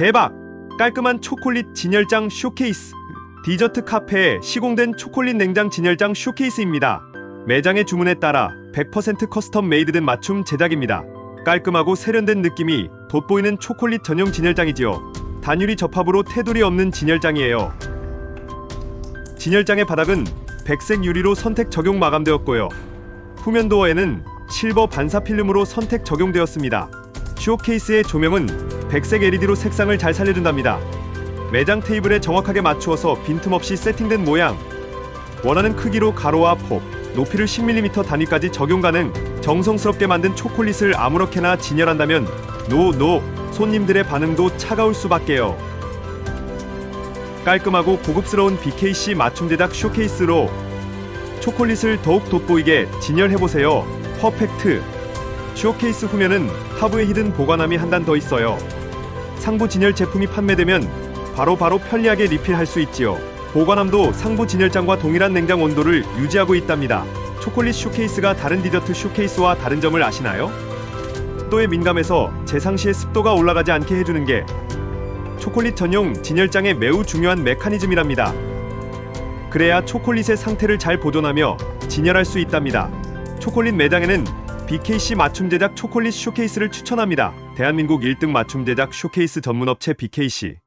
대박! 깔끔한 초콜릿 진열장 쇼케이스. 디저트 카페에 시공된 초콜릿 냉장 진열장 쇼케이스입니다. 매장의 주문에 따라 100% 커스텀 메이드된 맞춤 제작입니다. 깔끔하고 세련된 느낌이 돋보이는 초콜릿 전용 진열장이지요. 단유리 접합으로 테두리 없는 진열장이에요. 진열장의 바닥은 백색 유리로 선택 적용 마감되었고요. 후면 도어에는 실버 반사 필름으로 선택 적용되었습니다. 쇼케이스의 조명은 백색 LED로 색상을 잘 살려준답니다. 매장 테이블에 정확하게 맞추어서 빈틈없이 세팅된 모양. 원하는 크기로 가로와 폭, 높이를 10mm 단위까지 적용 가능. 정성스럽게 만든 초콜릿을 아무렇게나 진열한다면 노, 노, 손님들의 반응도 차가울 수밖에요. 깔끔하고 고급스러운 BKC 맞춤 제작 쇼케이스로 초콜릿을 더욱 돋보이게 진열해 보세요. 퍼펙트. 쇼케이스 후면은 하부에 히든 보관함이 한 단 더 있어요. 상부 진열 제품이 판매되면 바로 바로 편리하게 리필할 수 있지요. 보관함도 상부 진열장과 동일한 냉장 온도를 유지하고 있답니다. 초콜릿 쇼케이스가 다른 디저트 쇼케이스와 다른 점을 아시나요? 습도에 민감해서 제상 시에 습도가 올라가지 않게 해주는 게 초콜릿 전용 진열장의 매우 중요한 메커니즘이랍니다. 그래야 초콜릿의 상태를 잘 보존하며 진열할 수 있답니다. 초콜릿 매장에는 BKC 맞춤 제작 초콜릿 쇼케이스를 추천합니다. 대한민국 1등 맞춤 제작 쇼케이스 전문업체 BKC.